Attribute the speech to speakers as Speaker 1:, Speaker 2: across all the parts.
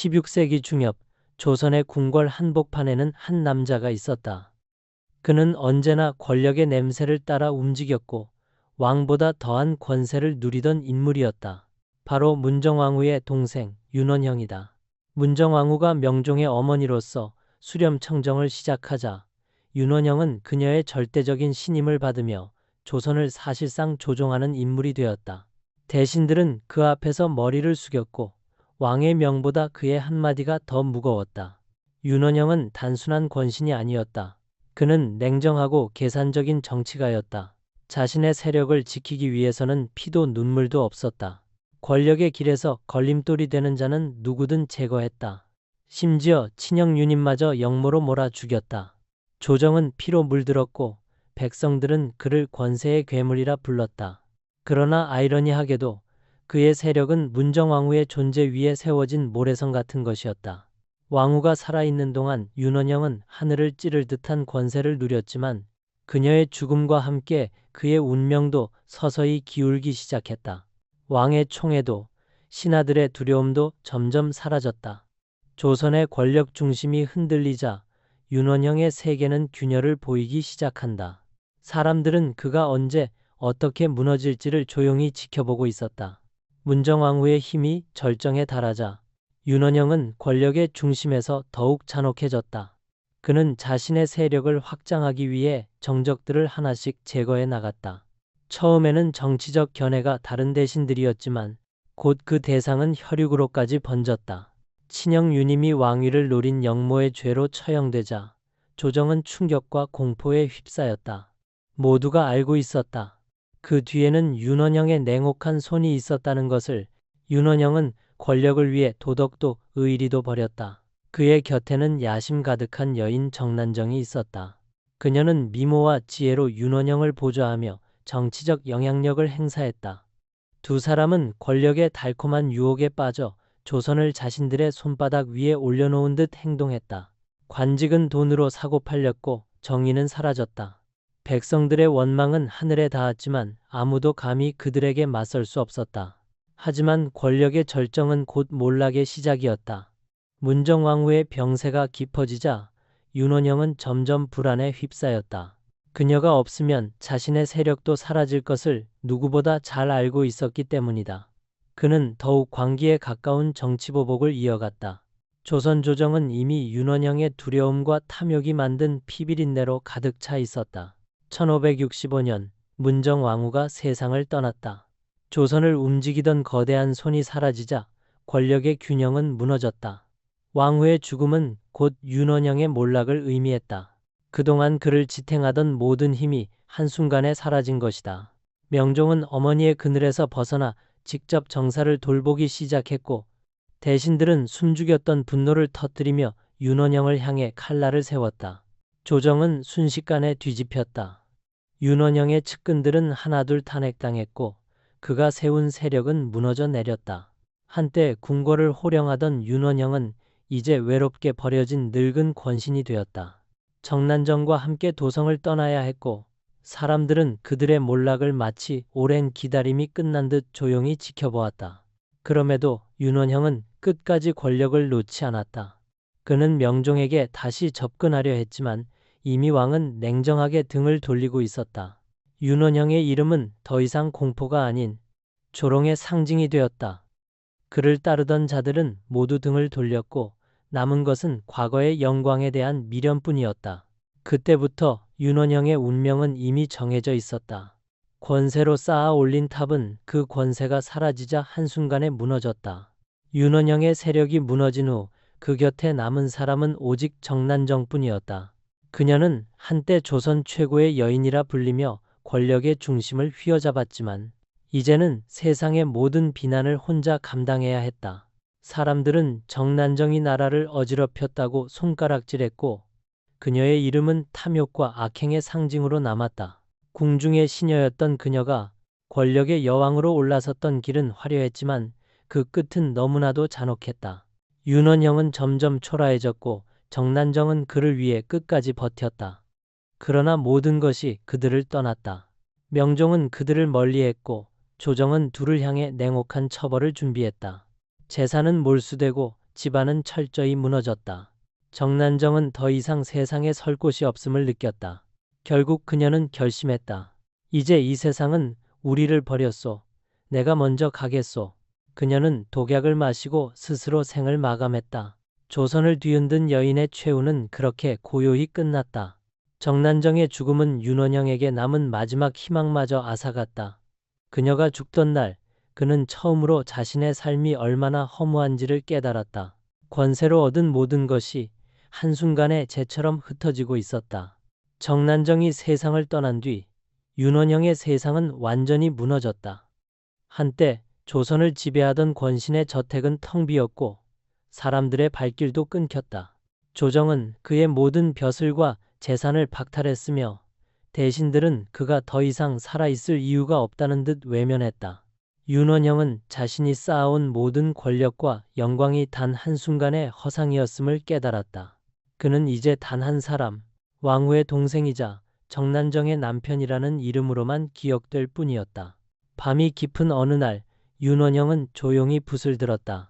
Speaker 1: 16세기 중엽 조선의 궁궐 한복판에는 한 남자가 있었다. 그는 언제나 권력의 냄새를 따라 움직였고 왕보다 더한 권세를 누리던 인물이었다. 바로 문정왕후의 동생 윤원형이다. 문정왕후가 명종의 어머니로서 수렴청정을 시작하자 윤원형은 그녀의 절대적인 신임을 받으며 조선을 사실상 조종하는 인물이 되었다. 대신들은 그 앞에서 머리를 숙였고 왕의 명보다 그의 한마디가 더 무거웠다. 윤원형은 단순한 권신이 아니었다. 그는 냉정하고 계산적인 정치가였다. 자신의 세력을 지키기 위해서는 피도 눈물도 없었다. 권력의 길에서 걸림돌이 되는 자는 누구든 제거했다. 심지어 친형 유님마저 역모로 몰아 죽였다. 조정은 피로 물들었고 백성들은 그를 권세의 괴물이라 불렀다. 그러나 아이러니하게도 그의 세력은 문정왕후의 존재 위에 세워진 모래성 같은 것이었다. 왕후가 살아있는 동안 윤원영은 하늘을 찌를 듯한 권세를 누렸지만 그녀의 죽음과 함께 그의 운명도 서서히 기울기 시작했다. 왕의 총애도 신하들의 두려움도 점점 사라졌다. 조선의 권력 중심이 흔들리자 윤원형의 세계는 균열을 보이기 시작한다. 사람들은 그가 언제 어떻게 무너질지를 조용히 지켜보고 있었다. 문정왕후의 힘이 절정에 달하자 윤원형은 권력의 중심에서 더욱 잔혹해졌다. 그는 자신의 세력을 확장하기 위해 정적들을 하나씩 제거해 나갔다. 처음에는 정치적 견해가 다른 대신들이었지만 곧 그 대상은 혈육으로까지 번졌다. 친형 유님이 왕위를 노린 영모의 죄로 처형되자 조정은 충격과 공포에 휩싸였다. 모두가 알고 있었다. 그 뒤에는 윤원영의 냉혹한 손이 있었다는 것을 윤원영은 권력을 위해 도덕도 의리도 버렸다. 그의 곁에는 야심 가득한 여인 정난정이 있었다. 그녀는 미모와 지혜로 윤원영을 보좌하며 정치적 영향력을 행사했다. 두 사람은 권력의 달콤한 유혹에 빠져 조선을 자신들의 손바닥 위에 올려놓은 듯 행동했다. 관직은 돈으로 사고 팔렸고 정의는 사라졌다. 백성들의 원망은 하늘에 닿았지만 아무도 감히 그들에게 맞설 수 없었다. 하지만 권력의 절정은 곧 몰락의 시작이었다. 문정왕후의 병세가 깊어지자 윤원영은 점점 불안에 휩싸였다. 그녀가 없으면 자신의 세력도 사라질 것을 누구보다 잘 알고 있었기 때문이다. 그는 더욱 광기에 가까운 정치보복을 이어갔다. 조선 조정은 이미 윤원영의 두려움과 탐욕이 만든 피비린내로 가득 차 있었다. 1565년 문정 왕후가 세상을 떠났다. 조선을 움직이던 거대한 손이 사라지자 권력의 균형은 무너졌다. 왕후의 죽음은 곧 윤원영의 몰락을 의미했다. 그동안 그를 지탱하던 모든 힘이 한순간에 사라진 것이다. 명종은 어머니의 그늘에서 벗어나 직접 정사를 돌보기 시작했고 대신들은 숨죽였던 분노를 터뜨리며 윤원영을 향해 칼날을 세웠다. 조정은 순식간에 뒤집혔다. 윤원영의 측근들은 하나둘 탄핵당했고 그가 세운 세력은 무너져 내렸다. 한때 궁궐을 호령하던 윤원영은 이제 외롭게 버려진 늙은 권신이 되었다. 정난정과 함께 도성을 떠나야 했고 사람들은 그들의 몰락을 마치 오랜 기다림이 끝난 듯 조용히 지켜보았다. 그럼에도 윤원형은 끝까지 권력을 놓지 않았다. 그는 명종에게 다시 접근하려 했지만 이미 왕은 냉정하게 등을 돌리고 있었다. 윤원형의 이름은 더 이상 공포가 아닌 조롱의 상징이 되었다. 그를 따르던 자들은 모두 등을 돌렸고 남은 것은 과거의 영광에 대한 미련뿐이었다. 그때부터 윤원형의 운명은 이미 정해져 있었다. 권세로 쌓아 올린 탑은 그 권세가 사라지자 한순간에 무너졌다. 윤원형의 세력이 무너진 후 그 곁에 남은 사람은 오직 정난정뿐이었다. 그녀는 한때 조선 최고의 여인이라 불리며 권력의 중심을 휘어잡았지만 이제는 세상의 모든 비난을 혼자 감당해야 했다. 사람들은 정난정이 나라를 어지럽혔다고 손가락질했고 그녀의 이름은 탐욕과 악행의 상징으로 남았다. 궁중의 시녀였던 그녀가 권력의 여왕으로 올라섰던 길은 화려했지만 그 끝은 너무나도 잔혹했다. 윤원형은 점점 초라해졌고 정난정은 그를 위해 끝까지 버텼다. 그러나 모든 것이 그들을 떠났다. 명종은 그들을 멀리했고 조정은 둘을 향해 냉혹한 처벌을 준비했다. 재산은 몰수되고 집안은 철저히 무너졌다. 정난정은 더 이상 세상에 설 곳이 없음을 느꼈다. 결국 그녀는 결심했다. 이제 이 세상은 우리를 버렸소. 내가 먼저 가겠소. 그녀는 독약을 마시고 스스로 생을 마감했다. 조선을 뒤흔든 여인의 최후는 그렇게 고요히 끝났다. 정난정의 죽음은 윤원영에게 남은 마지막 희망마저 앗아갔다. 그녀가 죽던 날 그는 처음으로 자신의 삶이 얼마나 허무한지를 깨달았다. 권세로 얻은 모든 것이 한순간에 재처럼 흩어지고 있었다. 정난정이 세상을 떠난 뒤 윤원영의 세상은 완전히 무너졌다. 한때 조선을 지배하던 권신의 저택은 텅 비었고 사람들의 발길도 끊겼다. 조정은 그의 모든 벼슬과 재산을 박탈했으며 대신들은 그가 더 이상 살아있을 이유가 없다는 듯 외면했다. 윤원영은 자신이 쌓아온 모든 권력과 영광이 단 한순간의 허상이었음을 깨달았다. 그는 이제 단 한 사람, 왕후의 동생이자 정난정의 남편이라는 이름으로만 기억될 뿐이었다. 밤이 깊은 어느 날 윤원영은 조용히 붓을 들었다.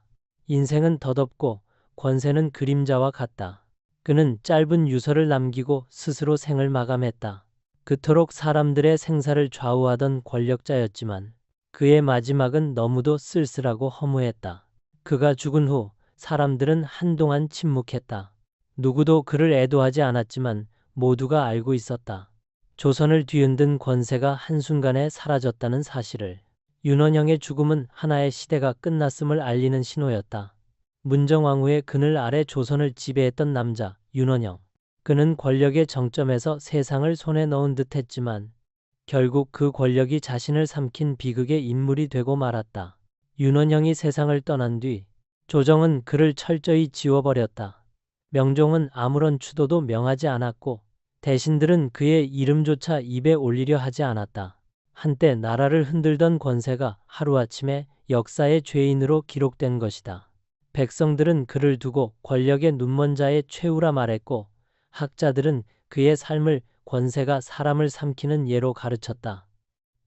Speaker 1: 인생은 덧없고 권세는 그림자와 같다. 그는 짧은 유서를 남기고 스스로 생을 마감했다. 그토록 사람들의 생사를 좌우하던 권력자였지만 그의 마지막은 너무도 쓸쓸하고 허무했다. 그가 죽은 후 사람들은 한동안 침묵했다. 누구도 그를 애도하지 않았지만 모두가 알고 있었다. 조선을 뒤흔든 권세가 한순간에 사라졌다는 사실을. 윤원영의 죽음은 하나의 시대가 끝났음을 알리는 신호였다. 문정왕후의 그늘 아래 조선을 지배했던 남자 윤원영. 그는 권력의 정점에서 세상을 손에 넣은 듯 했지만 결국 그 권력이 자신을 삼킨 비극의 인물이 되고 말았다. 윤원영이 세상을 떠난 뒤 조정은 그를 철저히 지워버렸다. 명종은 아무런 추도도 명하지 않았고 대신들은 그의 이름조차 입에 올리려 하지 않았다. 한때 나라를 흔들던 권세가 하루아침에 역사의 죄인으로 기록된 것이다. 백성들은 그를 두고 권력의 눈먼 자의 최후라 말했고 학자들은 그의 삶을 권세가 사람을 삼키는 예로 가르쳤다.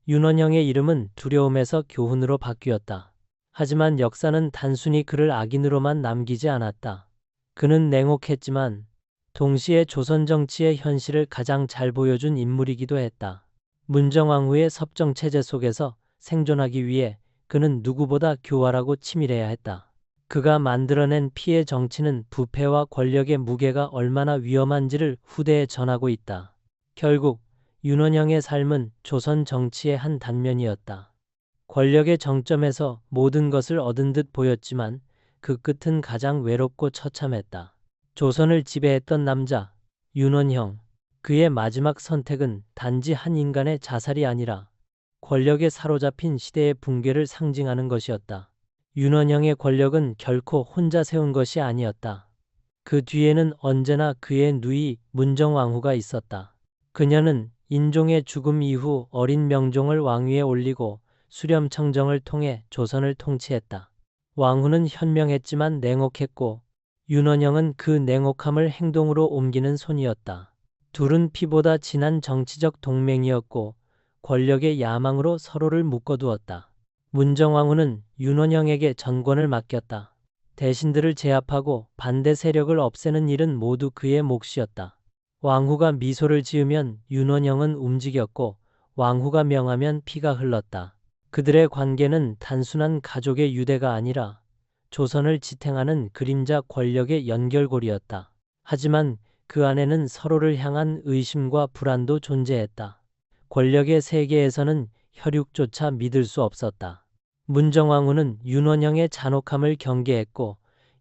Speaker 1: 윤원영의 이름은 두려움에서 교훈으로 바뀌었다. 하지만 역사는 단순히 그를 악인으로만 남기지 않았다. 그는 냉혹했지만 동시에 조선 정치의 현실을 가장 잘 보여준 인물이기도 했다. 문정왕후의 섭정 체제 속에서 생존하기 위해 그는 누구보다 교활하고 치밀해야 했다. 그가 만들어낸 피해 정치는 부패와 권력의 무게가 얼마나 위험한지를 후대에 전하고 있다. 결국 윤원영의 삶은 조선 정치의 한 단면이었다. 권력의 정점에서 모든 것을 얻은 듯 보였지만 그 끝은 가장 외롭고 처참했다. 조선을 지배했던 남자 윤원형 그의 마지막 선택은 단지 한 인간의 자살이 아니라 권력에 사로잡힌 시대의 붕괴를 상징하는 것이었다. 윤원영의 권력은 결코 혼자 세운 것이 아니었다. 그 뒤에는 언제나 그의 누이 문정왕후가 있었다. 그녀는 인종의 죽음 이후 어린 명종을 왕위에 올리고 수렴청정을 통해 조선을 통치했다. 왕후는 현명했지만 냉혹했고 윤원영은 그 냉혹함을 행동으로 옮기는 손이었다. 둘은 피보다 진한 정치적 동맹이었고 권력의 야망으로 서로를 묶어두었다. 문정왕후는 윤원영에게 전권을 맡겼다. 대신들을 제압하고 반대 세력을 없애는 일은 모두 그의 몫이었다. 왕후가 미소를 지으면 윤원영은 움직였고 왕후가 명하면 피가 흘렀다. 그들의 관계는 단순한 가족의 유대가 아니라 조선을 지탱하는 그림자 권력의 연결고리였다. 하지만 그 안에는 서로를 향한 의심과 불안도 존재했다. 권력의 세계에서는 혈육조차 믿을 수 없었다. 문정왕후는 윤원영의 잔혹함을 경계했고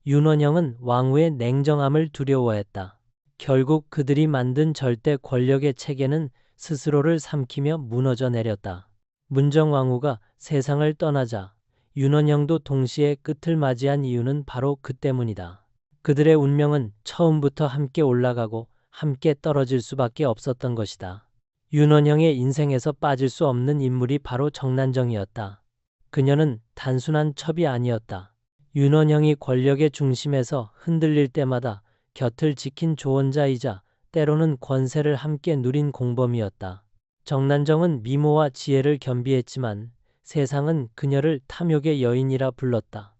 Speaker 1: 윤원영은 왕후의 냉정함을 두려워했다. 결국 그들이 만든 절대 권력의 체계는 스스로를 삼키며 무너져 내렸다. 문정왕후가 세상을 떠나자 윤원영도 동시에 끝을 맞이한 이유는 바로 그 때문이다. 그들의 운명은 처음부터 함께 올라가고 함께 떨어질 수밖에 없었던 것이다. 윤원영의 인생에서 빠질 수 없는 인물이 바로 정난정이었다. 그녀는 단순한 첩이 아니었다. 윤원영이 권력의 중심에서 흔들릴 때마다 곁을 지킨 조언자이자 때로는 권세를 함께 누린 공범이었다. 정난정은 미모와 지혜를 겸비했지만 세상은 그녀를 탐욕의 여인이라 불렀다.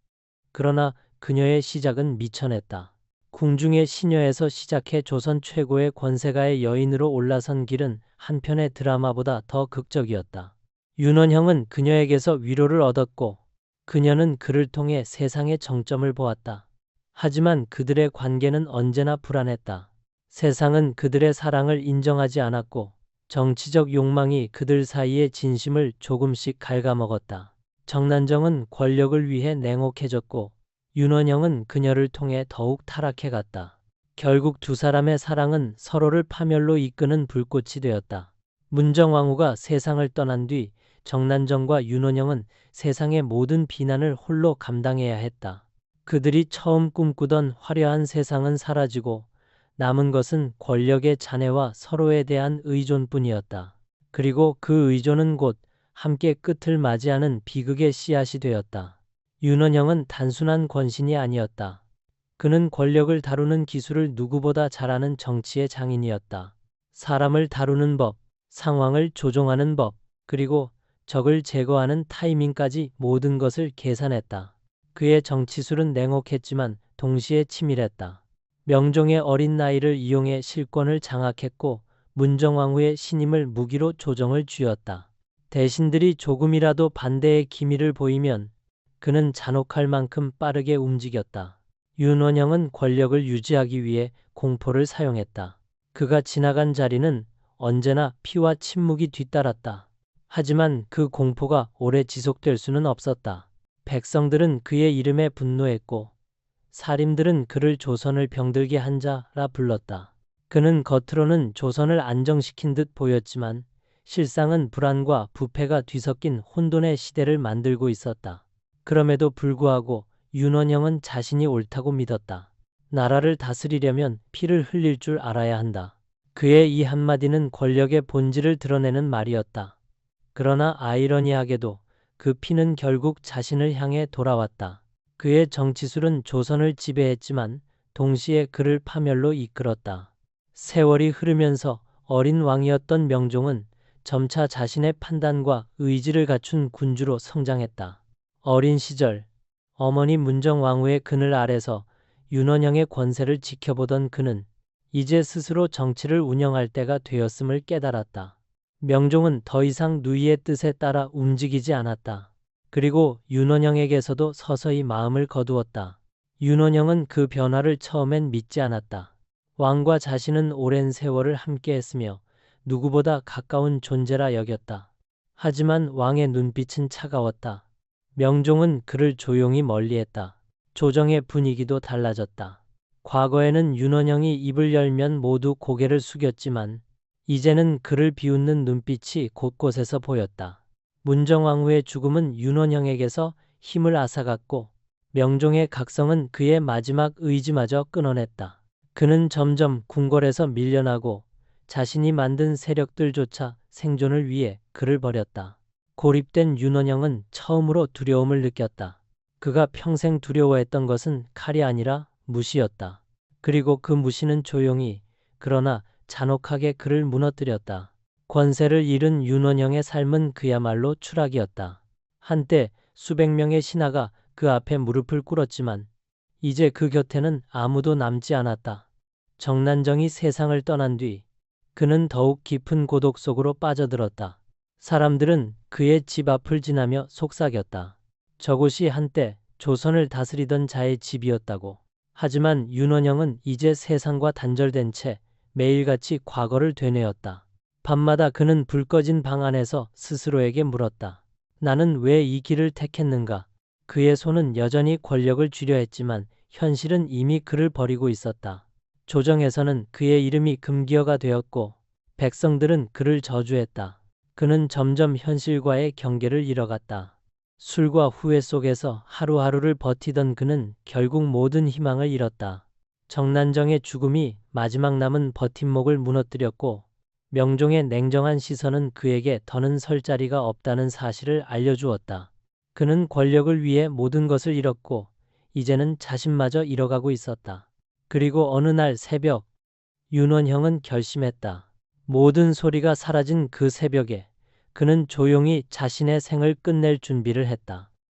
Speaker 1: 그러나 그녀의 시작은 미천했다. 궁중의 시녀에서 시작해 조선 최고의 권세가의 여인으로 올라선 길은 한편의 드라마보다 더 극적이었다. 윤원형은 그녀에게서 위로를 얻었고 그녀는 그를 통해 세상의 정점을 보았다. 하지만 그들의 관계는 언제나 불안했다. 세상은 그들의 사랑을 인정하지 않았고 정치적 욕망이 그들 사이의 진심을 조금씩 갉아먹었다. 정난정은 권력을 위해 냉혹해졌고 윤원영은 그녀를 통해 더욱 타락해 갔다. 결국 두 사람의 사랑은 서로를 파멸로 이끄는 불꽃이 되었다. 문정왕후가 세상을 떠난 뒤 정난정과 윤원영은 세상의 모든 비난을 홀로 감당해야 했다. 그들이 처음 꿈꾸던 화려한 세상은 사라지고 남은 것은 권력의 잔해와 서로에 대한 의존뿐이었다. 그리고 그 의존은 곧 함께 끝을 맞이하는 비극의 씨앗이 되었다. 윤원영은 단순한 권신이 아니었다. 그는 권력을 다루는 기술을 누구보다 잘하는 정치의 장인이었다. 사람을 다루는 법, 상황을 조종하는 법, 그리고 적을 제거하는 타이밍까지 모든 것을 계산했다. 그의 정치술은 냉혹했지만 동시에 치밀했다. 명종의 어린 나이를 이용해 실권을 장악했고 문정왕후의 신임을 무기로 조정을 쥐었다. 대신들이 조금이라도 반대의 기미를 보이면 그는 잔혹할 만큼 빠르게 움직였다. 윤원영은 권력을 유지하기 위해 공포를 사용했다. 그가 지나간 자리는 언제나 피와 침묵이 뒤따랐다. 하지만 그 공포가 오래 지속될 수는 없었다. 백성들은 그의 이름에 분노했고 사림들은 그를 조선을 병들게 한 자라 불렀다. 그는 겉으로는 조선을 안정시킨 듯 보였지만 실상은 불안과 부패가 뒤섞인 혼돈의 시대를 만들고 있었다. 그럼에도 불구하고 윤원영은 자신이 옳다고 믿었다. 나라를 다스리려면 피를 흘릴 줄 알아야 한다. 그의 이 한마디는 권력의 본질을 드러내는 말이었다. 그러나 아이러니하게도 그 피는 결국 자신을 향해 돌아왔다. 그의 정치술은 조선을 지배했지만 동시에 그를 파멸로 이끌었다. 세월이 흐르면서 어린 왕이었던 명종은 점차 자신의 판단과 의지를 갖춘 군주로 성장했다. 어린 시절 어머니 문정왕후의 그늘 아래서 윤원영의 권세를 지켜보던 그는 이제 스스로 정치를 운영할 때가 되었음을 깨달았다. 명종은 더 이상 누이의 뜻에 따라 움직이지 않았다. 그리고 윤원영에게서도 서서히 마음을 거두었다. 윤원영은 그 변화를 처음엔 믿지 않았다. 왕과 자신은 오랜 세월을 함께했으며 누구보다 가까운 존재라 여겼다. 하지만 왕의 눈빛은 차가웠다. 명종은 그를 조용히 멀리했다. 조정의 분위기도 달라졌다. 과거에는 윤원영이 입을 열면 모두 고개를 숙였지만 이제는 그를 비웃는 눈빛이 곳곳에서 보였다. 문정왕후의 죽음은 윤원영에게서 힘을 앗아갔고 명종의 각성은 그의 마지막 의지마저 끊어냈다. 그는 점점 궁궐에서 밀려나고 자신이 만든 세력들조차 생존을 위해 그를 버렸다. 고립된 윤원영은 처음으로 두려움을 느꼈다. 그가 평생 두려워했던 것은 칼이 아니라 무시였다. 그리고 그 무시는 조용히 그러나 잔혹하게 그를 무너뜨렸다. 권세를 잃은 윤원영의 삶은 그야말로 추락이었다. 한때 수백 명의 신하가 그 앞에 무릎을 꿇었지만 이제 그 곁에는 아무도 남지 않았다. 정난정이 세상을 떠난 뒤 그는 더욱 깊은 고독 속으로 빠져들었다. 사람들은 그의 집 앞을 지나며 속삭였다. 저곳이 한때 조선을 다스리던 자의 집이었다고. 하지만 윤원영은 이제 세상과 단절된 채 매일같이 과거를 되뇌었다. 밤마다 그는 불 꺼진 방 안에서 스스로에게 물었다. 나는 왜 이 길을 택했는가? 그의 손은 여전히 권력을 쥐려 했지만 현실은 이미 그를 버리고 있었다. 조정에서는 그의 이름이 금기어가 되었고 백성들은 그를 저주했다. 그는 점점 현실과의 경계를 잃어갔다. 술과 후회 속에서 하루하루를 버티던 그는 결국 모든 희망을 잃었다. 정난정의 죽음이 마지막 남은 버팀목을 무너뜨렸고 명종의 냉정한 시선은 그에게 더는 설 자리가 없다는 사실을 알려주었다. 그는 권력을 위해 모든 것을 잃었고 이제는 자신마저 잃어가고 있었다. 그리고 어느 날 새벽 윤원형은 결심했다. 모든 소리가 사라진 그 새벽에 그는 조용히 자신의 생을 끝낼 준비를 했다.